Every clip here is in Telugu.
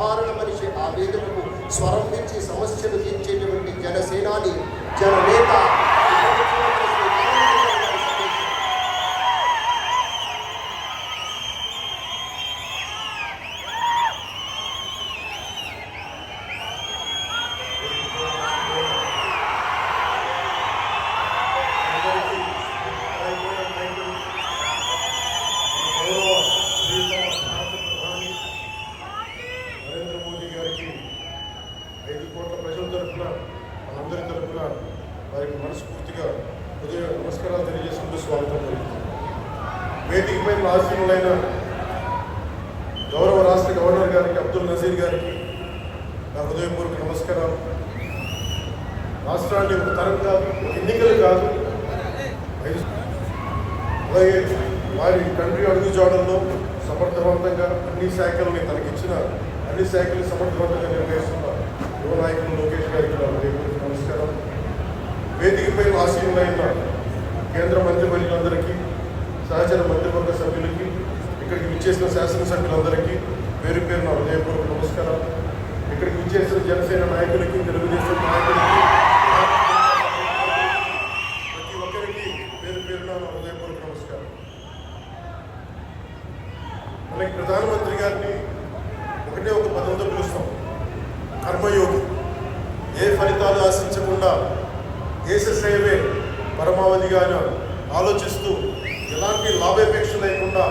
సాధారణ మనిషి ఆ వేదికకు స్వరం ఇచ్చి సమస్యలు తీర్చేటువంటి జనసేనాని జననేత గౌరవ ప్రియతమ భారత ప్రధాని నరేంద్ర మోదీ గారికి ఐదు కోట్ల ప్రజల తరఫున మనందరి తరఫున వారికి మనస్ఫూర్తిగా ఉదయ నమస్కారాలు తెలియజేసుకుంటూ స్వాగతం జరిగింది వేదికపై ఆశీనులైన గౌరవ రాష్ట్ర గవర్నర్ గారికి అబ్దుల్ నజీర్ గారికి నా హృదయపూర్వక నమస్కారాలు. రాష్ట్రాన్ని ఒక తరం కాదు ఎన్నికలు కాదు అలాగే వారి తండ్రి అడుగుజాడల్లో సమర్థవంతంగా అన్ని శాఖలని తనకిచ్చిన అన్ని శాఖలు సమర్థవంతంగా నిర్వహిస్తున్నారు యువ నాయకులు లోకేష్ గారికి నా హృదయపూర్వక నమస్కారం వేదికపై కేంద్ర మంత్రివర్యులందరికీ సహచర మంత్రివర్గ సభ్యులకి ఇక్కడికి విచ్చేసిన శాసనసభ్యులందరికీ పేరు పేరు నా హృదయపూర్వక నమస్కారం ఇక్కడికి విచ్చేసిన జనసేన నాయకులకి తెలుగుదేశం నాయకులకి ప్రతి ఒక్కరికి పేరు పేరున నా హృదయపూర్వక నమస్కారం మనకి ప్రధానమంత్రి గారిని ఒకటే ఒక పదంతో పిలుస్తాం. కర్మయోగి. ఏ ఫలితాలు ఆశించకుండా దేశ సేవే పరమావధిగా ఆయన ఆలోచిస్తూ ఎలాంటి లాభాపేక్ష లేకుండా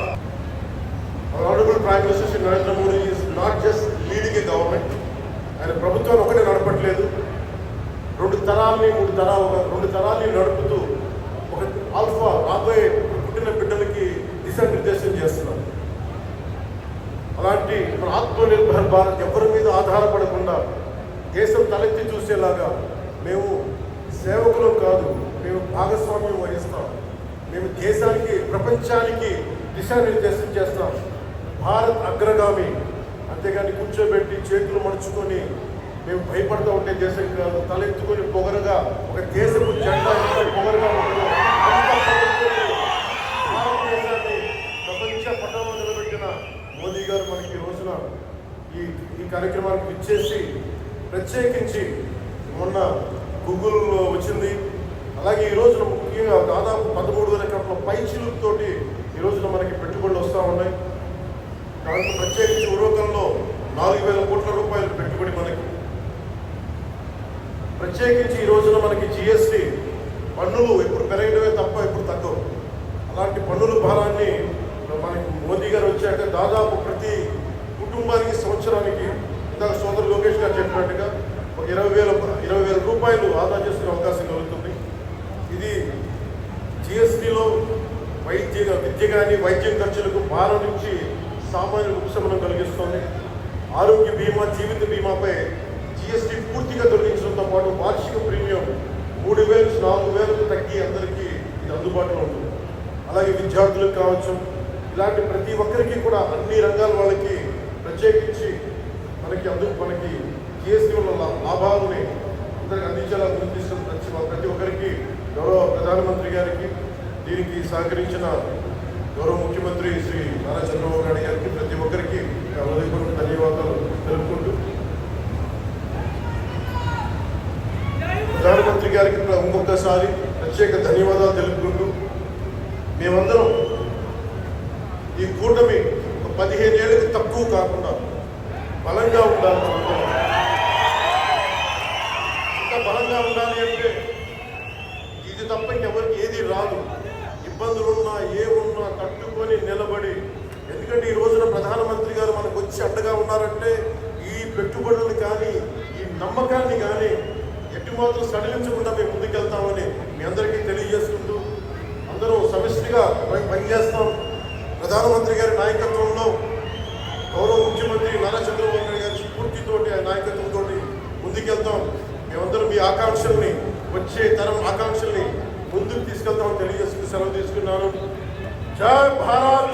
honourable prime minister Shri Narendra Modi is not just leading a government ఆయన ప్రభుత్వాన్ని ఒకటే నడపట్లేదు. రెండు తరాల్ని మూడు తరాలు రెండు తరాల్ని నడుపుతూ ఒక ఆల్ఫా రాబోయే పుట్టిన బిడ్డలకి దిశానిర్దేశం చేస్తున్నారు. అలాంటి మన ఆత్మనిర్భర్ భారత్ ఎవరి మీద ఆధారపడకుండా దేశం తలెత్తి చూసేలాగా మేము సేవకులం కాదు మేము భాగస్వామ్యం వహిస్తాం. మేము దేశానికి ప్రపంచానికి దిశానిర్దేశం చేస్తాం. భారత్ అగ్రగామి. అంతేగాని కూర్చోబెట్టి చేతులు మడుచుకొని మేము భయపడుతూ ఉంటే దేశం కాదు తలెత్తుకొని పొగరగా ఒక దేశపు జెండా పొగరగా ఉంటుందో భారతదేశాన్ని ప్రపంచ పటంలో నిలబెట్టిన మోదీ గారు మనకి రోజున ఈ ఈ కార్యక్రమానికి ఇచ్చేసి ప్రత్యేకించి మొన్న గూగుల్ వచ్చింది. అలాగే ఈ రోజున ముఖ్యంగా దాదాపు పదమూడు వేల కోట్ల పైచిలుతోటి ఈ రోజున మనకి పెట్టుబడులు వస్తూ ఉన్నాయి. దాంట్లో ప్రత్యేకించి ఉరోకంలో నాలుగు వేల కోట్ల రూపాయలు పెట్టుబడి మనకి. ప్రత్యేకించి ఈ రోజున మనకి జిఎస్టి పన్నులు ఇప్పుడు పెరగడమే తప్ప ఇప్పుడు తగ్గవు. అలాంటి పన్నుల భారాన్ని మనకి మోదీ గారు వచ్చాక దాదాపు ప్రతి జిఎస్టిలో వైద్య విద్య కానీ వైద్యం ఖర్చులకు భారం నుంచి సామాన్య ఉపశమనం కలిగిస్తోంది. ఆరోగ్య బీమా జీవిత బీమాపై జిఎస్టి పూర్తిగా తొలగించడంతో పాటు వార్షిక ప్రీమియం మూడు వేలు నాలుగు వేలకు తగ్గి అందరికీ ఇది అందుబాటులో ఉంటుంది. అలాగే విద్యార్థులకు కావచ్చు ఇలాంటి ప్రతి ఒక్కరికి కూడా అన్ని రంగాల వాళ్ళకి ప్రత్యేకించి మనకి అందుకు మనకి జిఎస్టీ వల్ల లాభాలని అందరికి అందించేలా గుర్తిస్తున్న ప్రతి ఒక్కరికి గౌరవ ప్రధానమంత్రి గారికి దీనికి సహకరించిన గౌరవ ముఖ్యమంత్రి శ్రీ నారా చంద్రబాబు నాయుడు గారికి ప్రతి ఒక్కరికి హృదయపూర్వక ధన్యవాదాలు తెలుపుకుంటూ. ప్రధానమంత్రి గారికి ఇంకొకసారి ప్రత్యేక ధన్యవాదాలు తెలుపుకుంటూ. మేమందరం ఈ కూటమి ఒక పదిహేను ఏళ్ళకి తక్కువ కాకుండా బలంగా ఉండాలి నిలబడి. ఎందుకంటే ఈ రోజున ప్రధానమంత్రి గారు మనకు వచ్చి అడ్డగా ఉన్నారంటే ఈ పెట్టుబడులు కానీ ఈ నమ్మకాన్ని కానీ ఎట్టి మాత్రం సడలించకుండా మేము ముందుకెళ్తామని మీ అందరికీ తెలియజేసుకుంటూ అందరూ సమిష్టిగా పనిచేస్తాం ప్రధానమంత్రి గారి నాయకత్వంలో గౌరవ ముఖ్యమంత్రి నారా చంద్రబాబు నాయుడు గారి స్ఫూర్తితోటి ఆ నాయకత్వంతో ముందుకెళ్తాం. మేమందరం మీ ఆకాంక్షల్ని వచ్చే తరం ఆకాంక్షల్ని ముందుకు తీసుకెళ్తామని తెలియజేసుకుని సెలవు తీసుకున్నాను. जय भारत